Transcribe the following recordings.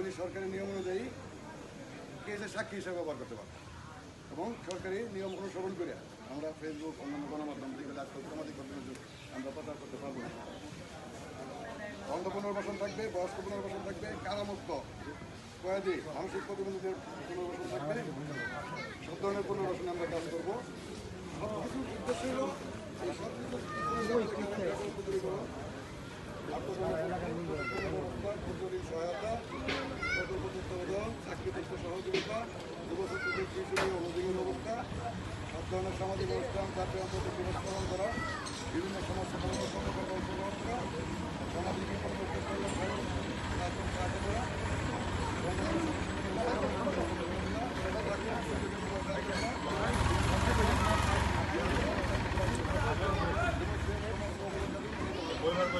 উনি সরকারি নিয়ম অনুযায়ী কেসে সাক্ষী হিসেবে ব্যবহার করতে পারবে। এবং সরকারি নিয়ম অনুসরণ করে আমরা ফেসবুক অন্যান্য গণমাধ্যম থেকে আজকাল সামাজিক আমরা প্রচার করতে পারব না। অন্ধ পুনর্বাসন থাকবে, বয়স্ক পুনর্বাসন থাকবে, কারামুক্ত। কয়েদি, মানসিক প্রতিবন্ধীদের পুনর্বাসন থাকবে। সব ধরনের পুনর্বাসনে আমরা কাজ করব। সব উদ্দেশ্য হলো সব কিছু সহায়তা চাকরিপত্র সহযোগিতা যুবশক্তিদের কৃষি অভিযোগের ব্যবস্থা সব ধরনের সামাজিক অনুষ্ঠান আন্তর্জাতিক দিবস পালন করা বিভিন্ন সমস্যা সামাজিক বিপর্যয় কল্যাণ কার্যক্রম সাহায্য করা তাদের লক্ষ্য ইনশাল্লাহ আমরা আহ,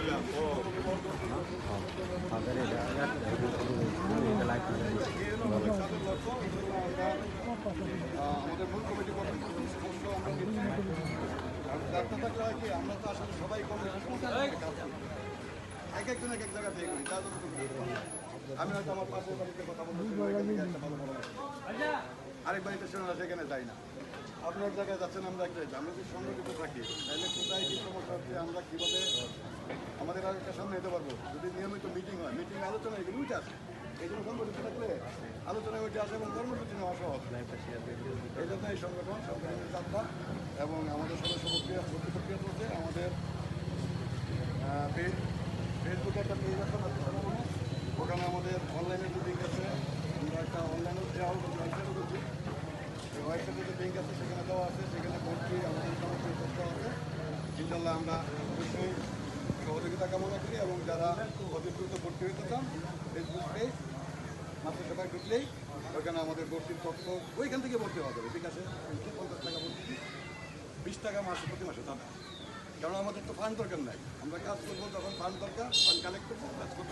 আমাদের মূল কমিটি ডাক্তার কি আমরা তো আসলে সবাই এক একজন এক এক জায়গা থেকে করি আমি হয়তো আমার বাড়িতে কথা বলতে একটা আরেক বাড়িতে শোনা যাই না আপনার জায়গায় যাচ্ছেন আমরা এক জায়গায় আমরা যদি সংগঠিত থাকি তাহলে কোথায় কী সমস্যা হচ্ছে আমরা কীভাবে আমাদের আরেকটা সামনে যেতে পারব। যদি নিয়মিত মিটিং হয় মিটিং আলোচনা এগুলো উঠে আসে। এই জন্য সংগঠিত থাকলে আলোচনায় উঠে আসে এবং কর্মসূচি নেওয়া সহজ। এই জন্য এই সংগঠন, সংগঠনের যাত্রা এবং আমাদের সদস্য প্রক্রিয়া ভর্তি প্রক্রিয়া চলছে আমাদের ফেসবুকে একটা পেজ আছে ওখানে আমাদের অনলাইনে যে লিঙ্ক আছে, আমরা একটা অনলাইনে দেওয়া ওয়েবসাইটও করছি, সেই ওয়েবসাইটে যে লিঙ্ক আছে, সেখানে দেওয়া আছে। সেখানে ভর্তি আমাদের সমস্ত তথ্য আছে। ইনশাল্লাহ আমরা অবশ্যই সহযোগিতা কামনা করি এবং যারা দ্রুত ভর্তি হতে চান ফেসবুক পেজ মাত্র সবাই ঢুকলেই ওইখানে আমাদের ভর্তির তথ্য ওইখান থেকে ভর্তি হওয়া যাবে, ঠিক আছে? পঞ্চাশ টাকা ভর্তি, বিশ টাকা মাসে, প্রতি মাসে দাদা কারণ আমাদের তো ফান্ড দরকার নাই। আমরা কাজ করব যখন ফান্ড দরকার, ফান্ড কালেক্ট করব, কাজ করব,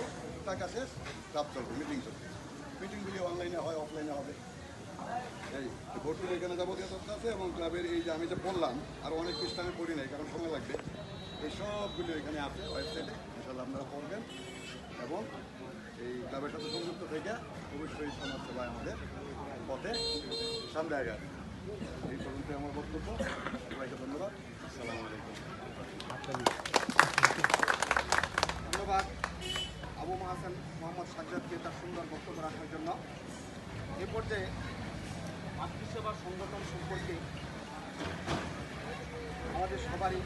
টাকা শেষ কাজ চলবে মিটিং চলবে। মিটিংগুলি অনলাইনে হয় অফলাইনে হবে। এই ভর্তির এখানে যাবতীয় তথ্য আছে এবং ক্লাবের এই যে আমি যে বললাম, আর অনেক পৃষ্ঠা আমি পড়ি নাই, কারণ সময় লাগবে। এই সবগুলো এখানে আছে ওয়েবসাইটে ইনশাল্লাহ আপনারা পড়বেন এবং এই ক্লাবের সাথে সংযুক্ত থেকে অবশ্যই সমাজ সেবায় আমাদের পথে সামনে আগে। এই পর্যন্ত আমার বক্তব্য। সবাইকে ধন্যবাদ। আসসালামু আলাইকুম। ধন্যবাদ। আবু মাহাসান মোহাম্মদ সাজ্জাদকে তার সুন্দর বক্তব্য রাখার জন্য। এ পর্যায়ে মাতৃসেবা সংগঠন সম্পর্কে আমাদের সবারই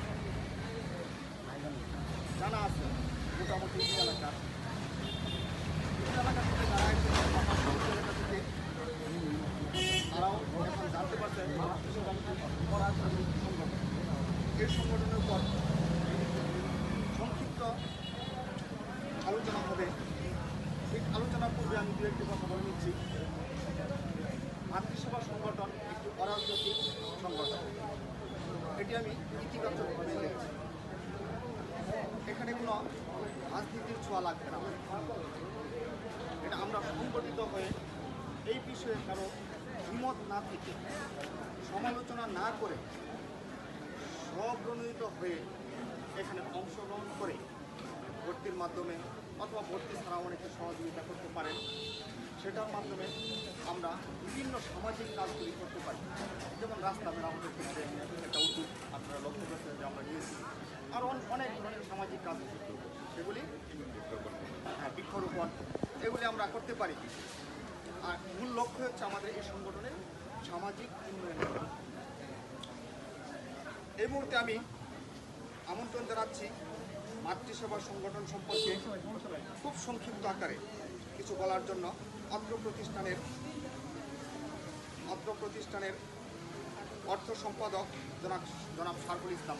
জানা আছে, মোটামুটি এই এলাকার। এই এলাকা থেকে যারা এলাকা থেকে তারাও এখন জানতে পারছে সংগঠন এই সংগঠনের উপর সংক্ষিপ্ত আলোচনা হবে। এই আলোচনার পূর্বে আমি দু একটি কথা বলে নিচ্ছি। মাতৃসেবা সংগঠন একটি অরাজনৈতিক সংগঠন। এটি আমি ইতিবাচকভাবে দেখছি। এখানে কোনো রাজনীতির ছোঁয়া লাগবে না। এটা আমরা সংগঠিত হয়ে এই বিষয়ে কারও দ্বিমত না থেকে, সমালোচনা না করে স্বপ্রণোদিত হয়ে এখানে অংশগ্রহণ করে ভর্তির মাধ্যমে অথবা ভর্তি ছাড়াও অনেকে সহযোগিতা করতে পারেন। সেটার মাধ্যমে আমরা বিভিন্ন সামাজিক কাজগুলি করতে পারি। যেমন রাস্তা মেরামতের ক্ষেত্রে একটা উদ্যোগ আপনারা লক্ষ্য করছেন যে আমরা নিয়েছি আর অনেক ধরনের সামাজিক কাজ সেগুলি হ্যাঁ বৃক্ষরোপণ, এগুলি আমরা করতে পারি। আর মূল লক্ষ্য হচ্ছে আমাদের এই সংগঠনের সামাজিক উন্নয়ন। এই মুহূর্তে আমি আমন্ত্রণ জানাচ্ছি মাতৃসেবা সংগঠন সম্পর্কে খুব সংক্ষিপ্ত আকারে কিছু বলার জন্য অত্র প্রতিষ্ঠানের অত্র প্রতিষ্ঠানের অর্থ সম্পাদক জনাব জনাব সারফুল ইসলাম।